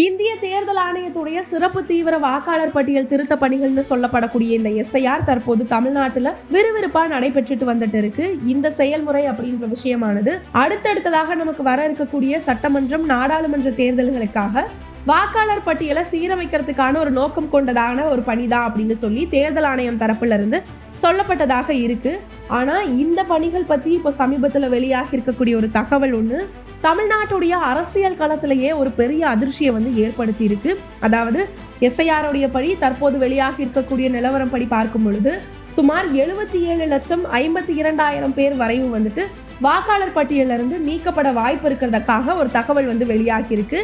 இந்திய தேர்தல் ஆணையத்துடைய சிறப்பு தீவிர வாக்காளர் பட்டியல் திருத்த பணிகள்னு சொல்லப்படக்கூடிய இந்த எஸ்ஐஆர் தற்போது தமிழ்நாட்டுல விறுவிறுப்பா நடைபெற்றுட்டு வந்துட்டு இருக்கு. இந்த செயல்முறை அப்படின்ற விஷயமானது அடுத்தடுத்ததாக நமக்கு வர இருக்கக்கூடிய சட்டமன்றம் நாடாளுமன்ற தேர்தல்களுக்காக வாக்காளர் பட்டியலை சீரமைக்கிறதுக்கான ஒரு நோக்கம் கொண்டதான ஒரு பணிதான் அப்படின்னு சொல்லி தேர்தல் ஆணையம் தரப்புல இருந்து சொல்லப்பட்டதாக இருக்கு. ஆனா இந்த பணிகள் பத்தி இப்போ சமீபத்துல வெளியாகி இருக்கக்கூடிய ஒரு தகவல் ஒன்று தமிழ்நாட்டுடைய அரசியல் களத்திலேயே ஒரு பெரிய அதிர்ச்சியை வந்து ஏற்படுத்தி இருக்கு. அதாவது எஸ்ஐஆருடைய படி தற்போது வெளியாகி இருக்கக்கூடிய நிலவரம் படி பார்க்கும் பொழுது சுமார் எழுபத்தி ஏழு லட்சம் ஐம்பத்தி இரண்டாயிரம் பேர் வரையும் வந்துட்டு வாக்காளர் பட்டியலிருந்து நீக்கப்பட வாய்ப்பு இருக்கிறதுக்காக ஒரு தகவல் வந்து வெளியாகி இருக்கு.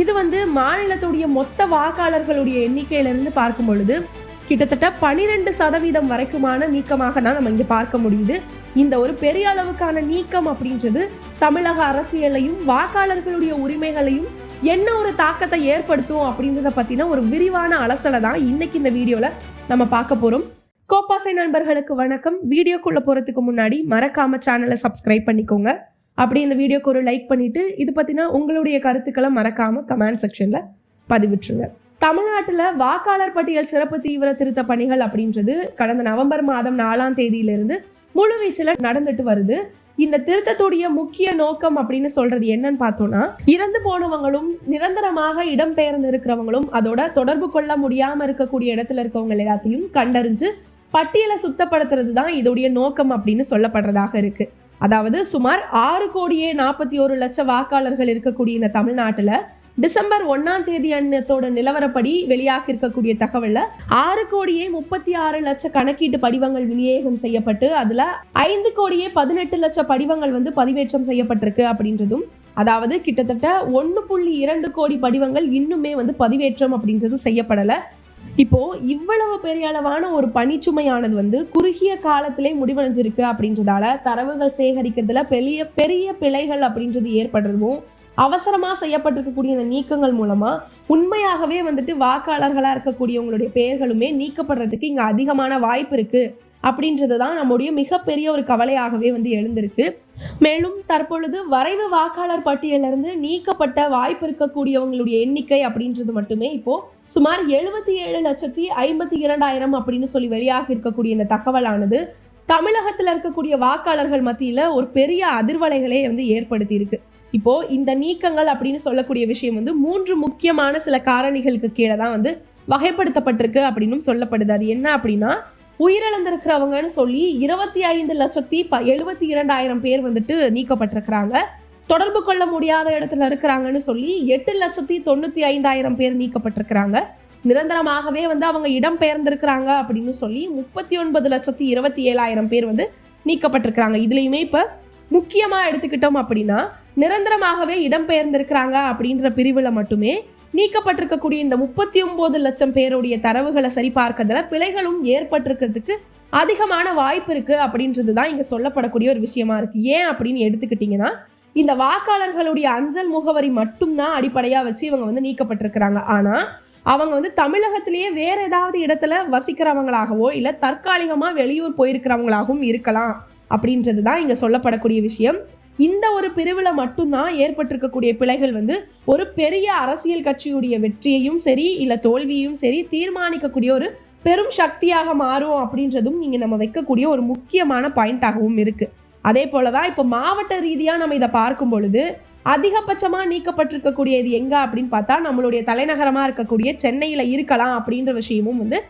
இது வந்து மாநிலத்துடைய மொத்த வாக்காளர்களுடைய எண்ணிக்கையிலிருந்து பார்க்கும் பொழுது கிட்டத்தட்ட பனிரெண்டு சதவீதம் வரைக்குமான நீக்கமாக தான் நம்ம இங்கே பார்க்க முடியுது. இந்த ஒரு பெரிய அளவுக்கான நீக்கம் அப்படின்றது தமிழக அரசியலையும் வாக்காளர்களுடைய உரிமைகளையும் என்ன ஒரு தாக்கத்தை ஏற்படுத்தும் அப்படின்றத பத்தின ஒரு விரிவான அலசலை தான் இன்னைக்கு இந்த வீடியோல நம்ம பார்க்க போறோம். கோப்பாசை நண்பர்களுக்கு வணக்கம். வீடியோக்குள்ள போறதுக்கு முன்னாடி மறக்காம சேனலை சப்ஸ்கிரைப் பண்ணிக்கோங்க. அப்படி இந்த வீடியோக்கு ஒரு லைக் பண்ணிட்டு இது பற்றினா உங்களுடைய கருத்துக்களை மறக்காம கமெண்ட் செக்ஷன்ல பதிவிட்டுருங்க. தமிழ்நாட்டில் வாக்காளர் பட்டியல் சிறப்பு தீவிர திருத்த பணிகள் அப்படின்றது கடந்த நவம்பர் மாதம் நாலாம் தேதியிலிருந்து முழுவீச்சில் நடந்துட்டு வருது. இந்த திருத்தத்துடைய முக்கிய நோக்கம் அப்படின்னு சொல்றது என்னன்னு பார்த்தோம்னா இறந்து போனவங்களும் நிரந்தரமாக இடம்பெயர்ந்து இருக்கிறவங்களும் அதோட தொடர்பு கொள்ள முடியாம இருக்கக்கூடிய இடத்துல இருக்கவங்க எல்லாத்தையும் கண்டறிஞ்சு பட்டியலை சுத்தப்படுத்துறது தான் இதோடைய நோக்கம் அப்படின்னு சொல்லப்படுறதாக இருக்கு. அதாவது சுமார் ஆறு கோடியே நாற்பத்தி ஒரு லட்சம் வாக்காளர்கள் இருக்கக்கூடிய இந்த தமிழ்நாட்டுல டிசம்பர் ஒன்னாம் தேதி அன்னத்தோட நிலவரப்படி வெளியாக இருக்கக்கூடிய தகவல்ல ஆறு கோடியே முப்பத்தி ஆறு லட்ச கணக்கீட்டு படிவங்கள் விநியோகம் செய்யப்பட்டு அதுல ஐந்து கோடியே பதினெட்டு லட்ச படிவங்கள் வந்து பதிவேற்றம் செய்யப்பட்டிருக்கு அப்படின்றதும் அதாவது கிட்டத்தட்ட ஒன்று புள்ளி இரண்டு கோடி படிவங்கள் இன்னுமே வந்து பதிவேற்றம் அப்படின்றது செய்யப்படலை. இப்போ இவ்வளவு பெரிய அளவான ஒரு பணிச்சுமையானது வந்து குறுகிய காலத்திலே முடிவடைஞ்சிருக்கு அப்படின்றதால தரவுகள் சேகரிக்கிறதுல பெரிய பெரிய பிழைகள் அப்படின்றது ஏற்படுறதும் அவசரமாக செய்யப்பட்டிருக்கக்கூடிய இந்த நீக்கங்கள் மூலமாக உண்மையாகவே வந்துட்டு வாக்காளர்களாக இருக்கக்கூடியவங்களுடைய பெயர்களுமே நீக்கப்படுறதுக்கு இங்கே அதிகமான வாய்ப்பு இருக்குது அப்படின்றது தான் நம்முடைய மிகப்பெரிய ஒரு கவலையாகவே வந்து எழுந்திருக்கு. மேலும் தற்பொழுது வரைவு வாக்காளர் பட்டியலிருந்து நீக்கப்பட்ட வாய்ப்பு இருக்கக்கூடியவங்களுடைய எண்ணிக்கை அப்படின்றது மட்டுமே இப்போ சுமார் எழுபத்தி ஏழு லட்சத்தி ஐம்பத்தி இரண்டாயிரம் அப்படின்னு சொல்லி வெளியாக இருக்கக்கூடிய இந்த தகவலானது தமிழகத்தில் இருக்கக்கூடிய வாக்காளர்கள் மத்தியில் ஒரு பெரிய அதிர்வலைகளை வந்து ஏற்படுத்தி இருக்கு இப்போ இந்த நீக்கங்கள் அப்படின்னு சொல்லக்கூடிய விஷயம் வந்து மூன்று முக்கியமான சில காரணிகளுக்கு கீழே தான் வந்து வகைப்படுத்தப்பட்டிருக்கு அப்படின்னும் சொல்லப்படுது. அது என்ன அப்படின்னா உயிரிழந்திருக்கிறவங்கன்னு சொல்லி இருபத்தி ஐந்து லட்சத்தி ப எழுபத்தி இரண்டாயிரம் பேர் வந்துட்டு நீக்கப்பட்டிருக்கிறாங்க. தொடர்பு கொள்ள முடியாத இடத்துல இருக்கிறாங்கன்னு சொல்லி எட்டு லட்சத்தி தொண்ணூத்தி ஐந்தாயிரம் பேர் நீக்கப்பட்டிருக்கிறாங்க. நிரந்தரமாகவே வந்து அவங்க இடம் பெயர்ந்திருக்கிறாங்க அப்படின்னு சொல்லி முப்பத்தி ஒன்பது லட்சத்தி இருபத்தி ஏழாயிரம் பேர் வந்து நீக்கப்பட்டிருக்கிறாங்க. இதுலேயுமே இப்போ முக்கியமாக எடுத்துக்கிட்டோம் அப்படின்னா நிரந்தரமாகவே இடம்பெயர்ந்திருக்கிறாங்க அப்படின்ற பிரிவில் மட்டுமே நீக்கப்பட்டிருக்கக்கூடிய இந்த முப்பத்தி ஒன்பது லட்சம் பேருடைய தரவுகளை சரிபார்க்கறதுல பிழைகளும் ஏற்பட்டிருக்கிறதுக்கு அதிகமான வாய்ப்பு இருக்குது அப்படின்றது தான் இங்கே சொல்லப்படக்கூடிய ஒரு விஷயமா இருக்குது ஏன் அப்படின்னு எடுத்துக்கிட்டிங்கன்னா இந்த வாக்காளர்களுடைய அஞ்சல் முகவரி மட்டும்தான் அடிப்படையாக வச்சு இவங்க வந்து நீக்கப்பட்டிருக்கிறாங்க. ஆனால் அவங்க வந்து தமிழகத்திலேயே வேற ஏதாவது இடத்துல வசிக்கிறவங்களாகவோ இல்ல தற்காலிகமா வெளியூர் போயிருக்கிறவங்களாகவும் இருக்கலாம் அப்படின்றது தான் இங்க சொல்லப்படக்கூடிய விஷயம். இந்த ஒரு பிரிவில் மட்டும்தான் ஏற்பட்டிருக்கக்கூடிய பிழைகள் வந்து ஒரு பெரிய அரசியல் கட்சியுடைய வெற்றியையும் சரி இல்லை தோல்வியையும் சரி தீர்மானிக்கக்கூடிய ஒரு பெரும் சக்தியாக மாறும் அப்படின்றதும் இங்கே நம்ம வைக்கக்கூடிய ஒரு முக்கியமான பாயிண்டாகவும் இருக்குது அதே போல தான் இப்போ மாவட்ட ரீதியாக நம்ம இதை பார்க்கும் பொழுது அதிகபட்சமாக நீக்கப்பட்டிருக்கக்கூடியது எங்கே அப்படின்னு பார்த்தா நம்மளுடைய தலைநகரமாக இருக்கக்கூடிய சென்னையில் இருக்கலாம் அப்படின்ற விஷயமும் வந்து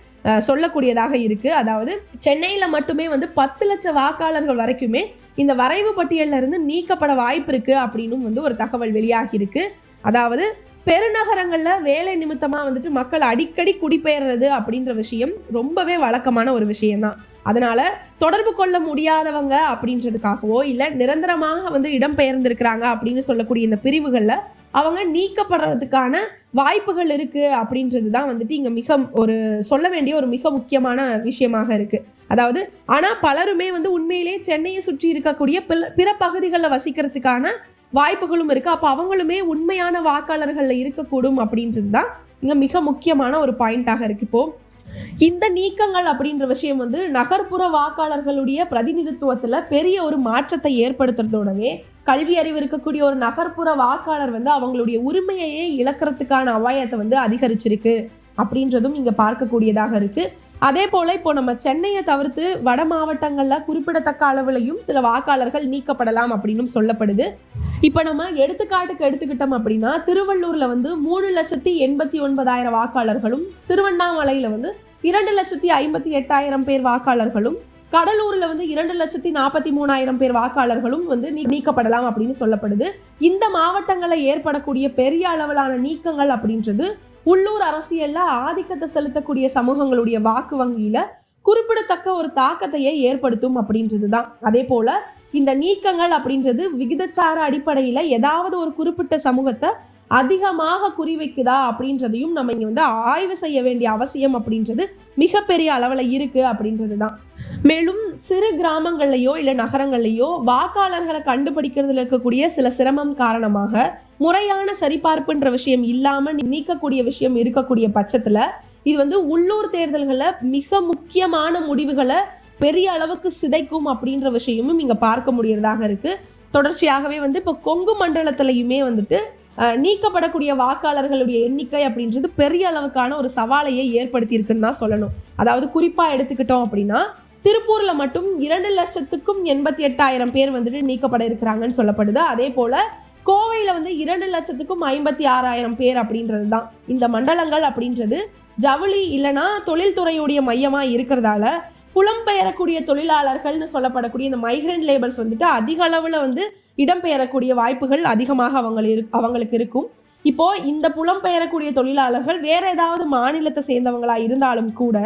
சொல்லக்கூடியதாக இருக்குது அதாவது சென்னையில் மட்டுமே வந்து பத்து லட்சம் வாக்காளர்கள் வரைக்குமே இந்த வரைவு பட்டியலில் இருந்து நீக்கப்பட வாய்ப்பு இருக்குது அப்படின்னும் வந்து ஒரு தகவல் வெளியாகியிருக்கு அதாவது பெருநகரங்களில் வேலை நிமித்தமாக வந்துட்டு மக்கள் அடிக்கடி குடிபெயர்றது அப்படின்ற விஷயம் ரொம்பவே வழக்கமான ஒரு விஷயம்தான். அதனால தொடர்பு கொள்ள முடியாதவங்க அப்படின்றதுக்காகவோ இல்லை நிரந்தரமாக வந்து இடம்பெயர்ந்திருக்கிறாங்க அப்படின்னு சொல்லக்கூடிய இந்த பிரிவுகளில் அவங்க நீக்கப்படுறதுக்கான வாய்ப்புகள் இருக்கு அப்படின்றது தான் வந்துட்டு இங்க மிக ஒரு சொல்ல வேண்டிய ஒரு மிக முக்கியமான விஷயமாக இருக்கு. அதாவது ஆனா பலருமே வந்து உண்மையிலேயே சென்னையை சுற்றி இருக்கக்கூடிய பிற பகுதிகளில் வசிக்கிறதுக்கான வாய்ப்புகளும் இருக்கு. அப்போ அவங்களுமே உண்மையான வாக்காளர்களில் இருக்கக்கூடும் அப்படின்றது தான் இங்க மிக முக்கியமான ஒரு பாயிண்டாக இருக்கு. இப்போ இந்த நீக்கங்கள் அப்படின்ற விஷயம் வந்து நகர்ப்புற வாக்காளர்களுடைய பிரதிநிதித்துவத்தில் பெரிய ஒரு மாற்றத்தை ஏற்படுத்துறதோடவே கல்வி அறிவு இருக்கக்கூடிய ஒரு நகர்ப்புற வாக்காளர் வந்து அவங்களுடைய உரிமையையே இழக்கிறதுக்கான அபாயத்தை வந்து அதிகரிச்சிருக்கு அப்படின்றதும் இங்கே பார்க்கக்கூடியதாக இருக்கு. அதே போல இப்போ நம்ம சென்னையை தவிர்த்து வட மாவட்டங்களில் குறிப்பிடத்தக்க அளவுலையும் சில வாக்காளர்கள் நீக்கப்படலாம் அப்படின்னு சொல்லப்படுது. இப்போ நம்ம எடுத்துக்காட்டுக்கு எடுத்துக்கிட்டோம் அப்படின்னா திருவள்ளூர்ல வந்து மூணு லட்சத்தி எண்பத்தி ஒன்பதாயிரம் வாக்காளர்களும் திருவண்ணாமலையில வந்து இரண்டு லட்சத்தி ஐம்பத்தி எட்டாயிரம் பேர் வாக்காளர்களும் கடலூர்ல வந்து இரண்டு லட்சத்தி நாற்பத்தி மூணாயிரம் பேர் வாக்காளர்களும் வந்து நீ- நீக்கப்படலாம் அப்படின்னு சொல்லப்படுது. இந்த மாவட்டங்களை ஏற்படக்கூடிய பெரிய அளவிலான நீக்கங்கள் அப்படின்றது உள்ளூர் அரசியல்ல ஆதிக்கத்தை செலுத்தக்கூடிய சமூகங்களுடைய வாக்கு வங்கியில குறிப்பிடத்தக்க ஒரு தாக்கத்தையே ஏற்படுத்தும் அப்படின்றது தான் அதே போல இந்த நீக்கங்கள் அப்படின்றது விகிதச்சார அடிப்படையில ஏதாவது ஒரு குறிப்பிட்ட சமூகத்தை அதிகமாக குறிவைக்குதா அப்படின்றதையும் நம்ம இங்கே வந்து ஆய்வு செய்ய வேண்டிய அவசியம் அப்படின்றது மிகப்பெரிய அளவில் இருக்குது அப்படின்றது தான் மேலும் சிறு கிராமங்கள்லையோ இல்லை நகரங்கள்லையோ வாக்காளர்களை கண்டுபிடிக்கிறதுல இருக்கக்கூடிய சில சிரமம் காரணமாக முறையான சரிபார்ப்புன்ற விஷயம் இல்லாமல் நீக்கக்கூடிய விஷயம் இருக்கக்கூடிய பட்சத்தில் இது வந்து உள்ளூர் தேர்தல்களில் மிக முக்கியமான முடிவுகளை பெரிய அளவுக்கு சிதைக்கும் அப்படின்ற விஷயமும் இங்கே பார்க்க முடியறதாக இருக்குது தொடர்ச்சியாகவே வந்து இப்போ கொங்கு மண்டலத்திலையுமே வந்துட்டு நீக்கப்படக்கூடிய வாக்காளர்களுடைய எண்ணிக்கை அப்படின்றது பெரிய அளவுக்கான ஒரு சவாலையே ஏற்படுத்தியிருக்குன்னு தான் சொல்லணும். அதாவது குறிப்பாக எடுத்துக்கிட்டோம் அப்படின்னா திருப்பூரில் மட்டும் இரண்டு லட்சத்துக்கும் எண்பத்தி எட்டாயிரம் பேர் வந்துட்டு நீக்கப்பட இருக்கிறாங்கன்னு சொல்லப்படுது. அதே போல் கோவையில் வந்து இரண்டு லட்சத்துக்கும் ஐம்பத்தி ஆறாயிரம் பேர் அப்படின்றது தான். இந்த மண்டலங்கள் அப்படின்றது ஜவுளி இல்லைன்னா தொழில்துறையுடைய மையமாக இருக்கிறதால புலம்பெயரக்கூடிய தொழிலாளர்கள்னு சொல்லப்படக்கூடிய இந்த மைக்ரண்ட் லேபர்ஸ் வந்துட்டு அதிக அளவில் வந்து இடம்பெயரக்கூடிய வாய்ப்புகள் அதிகமாக அவங்க அவங்களுக்கு இருக்கும். இப்போ இந்த புலம்பெயரக்கூடிய தொழிலாளர்கள் வேற ஏதாவது மாநிலத்தை சேர்ந்தவங்களா இருந்தாலும் கூட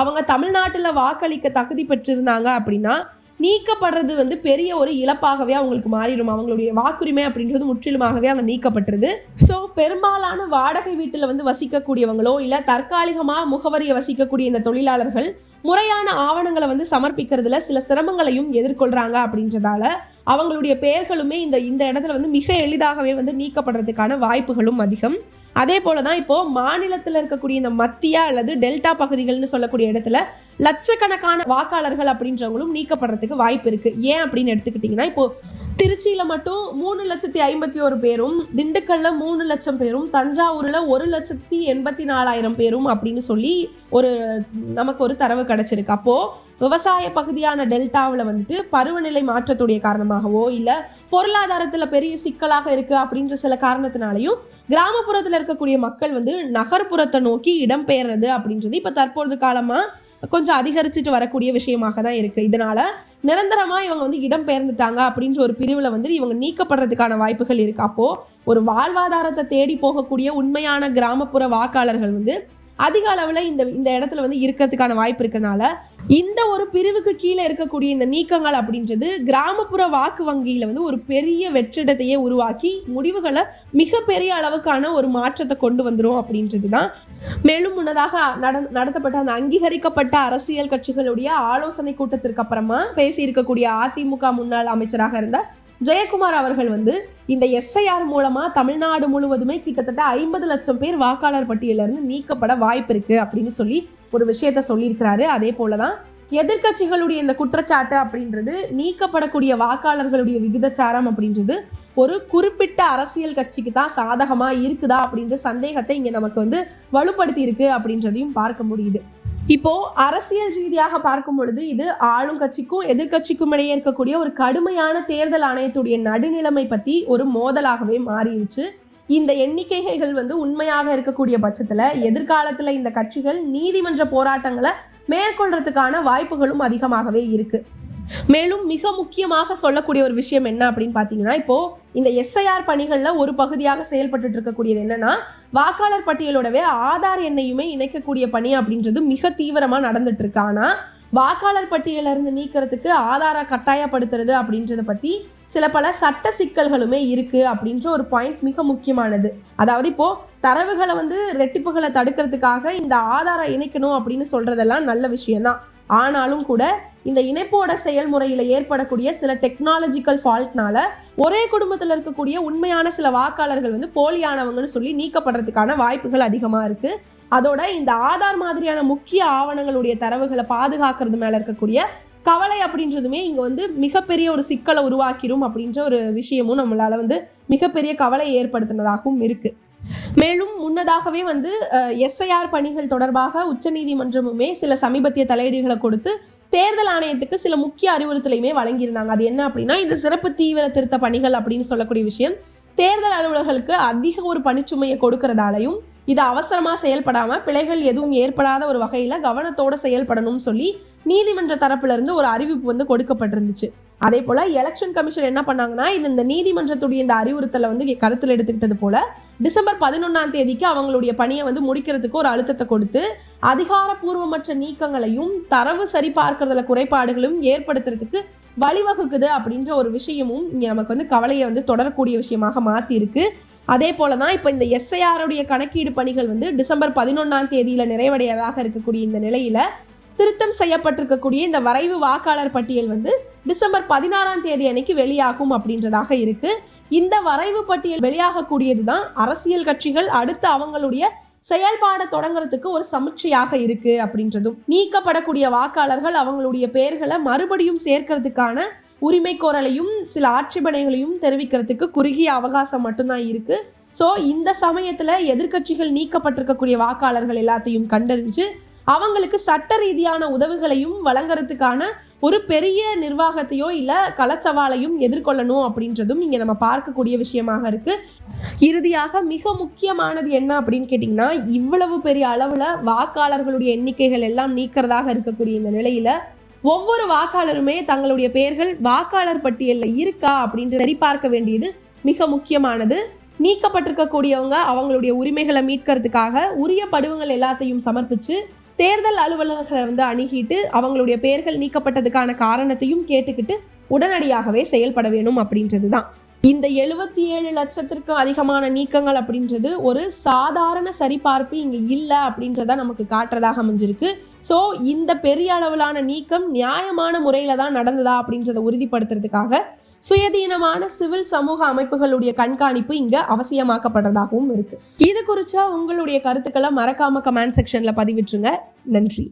அவங்க தமிழ்நாட்டில் வாக்களிக்க தகுதி பெற்றிருந்தாங்க அப்படின்னா நீக்கப்படுறது வந்து பெரிய ஒரு இழப்பாகவே அவங்களுக்கு மாறிடும். அவங்களுடைய வாக்குரிமை அப்படின்றது முற்றிலுமாகவே அங்கே நீக்கப்பட்டுருது. ஸோ பெரும்பாலான வாடகை வீட்டில் வந்து வசிக்கக்கூடியவங்களோ இல்லை தற்காலிகமாக முகவரியை வசிக்கக்கூடிய இந்த தொழிலாளர்கள் முறையான ஆவணங்களை வந்து சமர்ப்பிக்கிறதுல சில சிரமங்களையும் எதிர்கொள்கிறாங்க அப்படின்றதால அவங்களுடைய பெயர்களுமே இந்த இந்த இடத்துல வந்து மிக எளிதாகவே வந்து நீக்கப்படுறதுக்கான வாய்ப்புகளும் அதிகம். அதே போல தான் இப்போ மாநிலத்தில் இருக்கக்கூடிய இந்த மத்திய அல்லது டெல்டா பகுதிகள்னு சொல்லக்கூடிய இடத்துல லட்சக்கணக்கான வாக்காளர்கள் அப்படின்றவங்களும் நீக்கப்படுறதுக்கு வாய்ப்பு இருக்குது ஏன் அப்படின்னு எடுத்துக்கிட்டிங்கன்னா இப்போது திருச்சியில் மட்டும் மூணு லட்சத்தி ஐம்பத்தி ஒரு பேரும் திண்டுக்கல்ல மூணு லட்சம் பேரும் தஞ்சாவூரில் ஒரு லட்சத்தி எண்பத்தி நாலாயிரம் பேரும் அப்படின்னு சொல்லி ஒரு நமக்கு ஒரு தரவு கிடச்சிருக்கு. அப்போது விவசாய பகுதியான டெல்டாவில் வந்துட்டு பருவநிலை மாற்றத்துடைய காரணமாகவோ இல்லை பொருளாதாரத்தில் பெரிய சிக்கலாக இருக்கு அப்படின்ற சில காரணத்தினாலையும் கிராமப்புறத்தில் இருக்கக்கூடிய மக்கள் வந்து நகர்ப்புறத்தை நோக்கி இடம்பெயர்றது அப்படின்றது இப்போ தற்பொழுது காலமாக கொஞ்சம் அதிகரிச்சுட்டு வரக்கூடிய விஷயமாக தான் இருக்கு. இதனால நிரந்தரமா இவங்க வந்து இடம்பெயர்ந்துட்டாங்க அப்படின்ற ஒரு பிரிவுல வந்து இவங்க நீக்கப்படுறதுக்கான வாய்ப்புகள் இருக்கு. அப்போ ஒரு வாழ்வாதாரத்தை தேடி போகக்கூடிய உண்மையான கிராமப்புற வாக்காளர்கள் வந்து அதிக அளவில் இந்த இந்த இடத்துல வந்து இருக்கிறதுக்கான வாய்ப்பு இருக்கனால இந்த ஒரு பிரிவுக்கு கீழே இருக்கக்கூடிய இந்த நீக்கங்கள் அப்படின்றது கிராமப்புற வாக்கு வங்கியில வந்து ஒரு பெரிய வெற்றிடத்தையே உருவாக்கி முடிவுகளை மிகப்பெரிய அளவுக்கான ஒரு மாற்றத்தை கொண்டு வந்துடும் அப்படின்றது தான் மேலும் முன்னதாக நட நடத்தப்பட்ட அந்த அங்கீகரிக்கப்பட்ட அரசியல் கட்சிகளுடைய ஆலோசனை கூட்டத்திற்கு அப்புறமா பேசியிருக்கக்கூடிய அதிமுக முன்னாள் அமைச்சராக இருந்த ஜெயக்குமார் அவர்கள் வந்து இந்த எஸ்ஐஆர் மூலமாக தமிழ்நாடு முழுவதுமே கிட்டத்தட்ட ஐம்பது லட்சம் பேர் வாக்காளர் பட்டியலிருந்து நீக்கப்பட வாய்ப்பு இருக்குது அப்படின்னு சொல்லி ஒரு விஷயத்த சொல்லியிருக்கிறாரு. அதே போலதான் எதிர்க்கட்சிகளுடைய இந்த குற்றச்சாட்டு அப்படின்றது நீக்கப்படக்கூடிய வாக்காளர்களுடைய விகிதச்சாரம் அப்படின்றது ஒரு குறிப்பிட்ட அரசியல் கட்சிக்கு தான் சாதகமாக இருக்குதா அப்படின்ற சந்தேகத்தை இங்கே நமக்கு வந்து வலுப்படுத்தி இருக்கு அப்படின்றதையும் பார்க்க முடியுது. இப்போ அரசியல் ரீதியாக பார்க்கும் பொழுது இது ஆளும் கட்சிக்கும் எதிர்க்கட்சிக்கும் இடையே இருக்கக்கூடிய ஒரு கடுமையான தேர்தல் ஆணையத்துடைய நடுநிலைமை பத்தி ஒரு மோதலாகவே மாறிடுச்சு. இந்த எண்ணிக்கைகள் வந்து உண்மையாக இருக்கக்கூடிய பட்சத்துல எதிர்காலத்துல இந்த கட்சிகள் நீதிமன்ற போராட்டங்களை மேற்கொள்றதுக்கான வாய்ப்புகளும் அதிகமாகவே இருக்கு. மேலும் மிக முக்கியமாக சொல்லக்கூடிய ஒரு விஷயம் என்ன அப்படின்னு பார்த்தீங்கன்னா இப்போ இந்த எஸ்ஐஆர் பணிகளில் ஒரு பகுதியாக செயல்பட்டு இருக்கக்கூடியது என்னன்னா வாக்காளர் பட்டியலோடவே ஆதார் எண்ணையுமே இணைக்கக்கூடிய பணி அப்படின்றது மிக தீவிரமாக நடந்துட்டு இருக்கு. ஆனால் வாக்காளர் பட்டியலிருந்து நீக்கிறதுக்கு ஆதாரை கட்டாயப்படுத்துறது அப்படின்றத பற்றி சில பல சட்ட சிக்கல்களுமே இருக்கு அப்படின்ற ஒரு பாயிண்ட் மிக முக்கியமானது. அதாவது இப்போ தரவுகளை வந்து ரெட்டிப்புகளை தடுக்கிறதுக்காக இந்த ஆதாரம் இணைக்கணும் அப்படின்னு சொல்றதெல்லாம் நல்ல விஷயம்தான். ஆனாலும் கூட இந்த இணைப்போட செயல்முறையில் ஏற்படக்கூடிய சில டெக்னாலஜிக்கல் ஃபால்ட்னால ஒரே குடும்பத்தில் இருக்கக்கூடிய உண்மையான சில வாக்காளர்கள் வந்து போலியானவங்கன்னு சொல்லி நீக்கப்படுறதுக்கான வாய்ப்புகள் அதிகமாக இருக்கு. அதோட இந்த ஆதார் மாதிரியான முக்கிய ஆவணங்களுடைய தரவுகளை பாதுகாக்கிறது மேல இருக்கக்கூடிய கவலை அப்படின்றதுமே இங்க வந்து மிகப்பெரிய ஒரு சிக்கலை உருவாக்கிடும் அப்படின்ற ஒரு விஷயமும் நம்மளால வந்து மிகப்பெரிய கவலையை ஏற்படுத்தினதாகவும் இருக்கு. மேலும் முன்னதாகவே வந்து எஸ்ஐஆர் பணிகள் தொடர்பாக உச்சநீதிமன்றமுமே சில சமீபத்திய தலையீடுகளை கொடுத்து தேர்தல் ஆணையத்துக்கு சில முக்கிய அறிவுறுத்தலையுமே வழங்கியிருந்தாங்க. அது என்ன அப்படின்னா இந்த சிறப்பு தீவிர திருத்த பணிகள் அப்படின்னு சொல்லக்கூடிய விஷயம் தேர்தல் அலுவலர்களுக்கு அதிக ஒரு பணிச்சுமையை கொடுக்கறதாலையும் இது அவசரமாக செயல்படாமல் பிழைகள் எதுவும் ஏற்படாத ஒரு வகையில் கவனத்தோடு செயல்படணும்னு சொல்லி நீதிமன்ற தரப்புல இருந்து ஒரு அறிவிப்பு வந்து கொடுக்கப்பட்டிருந்துச்சு. அதே போல எலெக்ஷன் கமிஷன் என்ன பண்ணாங்கன்னா இது இந்த நீதிமன்றத்துடைய இந்த அறிவுறுத்தலை வந்து கருத்தில் எடுத்துக்கிட்டது போல டிசம்பர் பதினொன்னாம் தேதிக்கு அவங்களுடைய பணியை வந்து முடிக்கிறதுக்கு ஒரு அழுத்தத்தை கொடுத்து அதிகாரப்பூர்வமற்ற நீக்கங்களையும் தரவு சரிபார்க்கறதுல குறைபாடுகளும் ஏற்படுத்துறதுக்கு வழிவகுக்குது அப்படின்ற ஒரு விஷயமும் இங்கே நமக்கு வந்து கவலையை வந்து தொடரக்கூடிய விஷயமாக மாத்தி அதே போல தான் இப்போ இந்த எஸ்ஐஆருடைய கணக்கீடு பணிகள் வந்து டிசம்பர் பதினொன்றாம் தேதியில் நிறைவடையதாக இருக்கக்கூடிய இந்த நிலையில் திருத்தம் செய்யப்பட்டிருக்கக்கூடிய இந்த வரைவு வாக்காளர் பட்டியல் வந்து டிசம்பர் பதினாறாம் தேதி அன்னைக்கு வெளியாகும் அப்படின்றதாக இருக்கு. இந்த வரைவு பட்டியல் வெளியாகக்கூடியது தான் அரசியல் கட்சிகள் அடுத்து அவங்களுடைய செயல்பாட தொடங்குறதுக்கு ஒரு சமீட்சையாக இருக்கு அப்படின்றதும் நீக்கப்படக்கூடிய வாக்காளர்கள் அவங்களுடைய பெயர்களை மறுபடியும் சேர்க்கறதுக்கான உரிமை கோரலையும் சில ஆட்சேபனைகளையும் தெரிவிக்கிறதுக்கு குறுகிய அவகாசம் மட்டும்தான் இருக்கு. ஸோ இந்த சமயத்துல எதிர்க்கட்சிகள் நீக்கப்பட்டிருக்கக்கூடிய வாக்காளர்கள் எல்லாத்தையும் கண்டறிஞ்சு அவங்களுக்கு சட்ட ரீதியான உதவிகளையும் வழங்குறதுக்கான ஒரு பெரிய நிர்வாகத்தையோ இல்லை கலச்சவாலையும் எதிர்கொள்ளணும் அப்படின்றதும் இங்கே நம்ம பார்க்கக்கூடிய விஷயமாக இருக்கு. இறுதியாக மிக முக்கியமானது என்ன அப்படின்னு கேட்டிங்கன்னா இவ்வளவு பெரிய அளவில் வாக்காளர்களுடைய எண்ணிக்கைகள் எல்லாம் நீக்கிறதாக இருக்கக்கூடிய இந்த நிலையில் ஒவ்வொரு வாக்காளருமே தங்களுடைய பெயர்கள் வாக்காளர் பட்டியலில் இருக்கா அப்படின்ட்டு சரிபார்க்க வேண்டியது மிக முக்கியமானது. நீக்கப்பட்டிருக்கக்கூடியவங்க அவங்களுடைய உரிமைகளை மீட்கிறதுக்காக உரிய படிவங்கள் எல்லாத்தையும் சமர்ப்பித்து தேர்தல் அலுவலர்களை வந்து அணுகிட்டு அவங்களுடைய பெயர்கள் நீக்கப்பட்டதுக்கான காரணத்தையும் கேட்டுக்கிட்டு உடனடியாகவே செயல்பட வேணும் அப்படின்றது தான் இந்த எழுபத்தி ஏழு லட்சத்திற்கும் அதிகமான நீக்கங்கள் அப்படின்றது ஒரு சாதாரண சரிபார்ப்பு இங்க இல்லை அப்படின்றத நமக்கு காட்டுறதாக அமைஞ்சிருக்கு. ஸோ இந்த பெரிய அளவிலான நீக்கம் நியாயமான முறையில தான் நடந்ததா அப்படின்றத உறுதிப்படுத்துறதுக்காக சுயதீனமான சிவில் சமூக அமைப்புகளுடைய கண்காணிப்பு இங்க அவசியமாக்கப்படுறதாகவும் இருக்கு. இது குறிச்சா உங்களுடைய கருத்துக்களை மறக்காம கமெண்ட் செக்ஷன்ல பதிவிட்டுருங்க. நன்றி.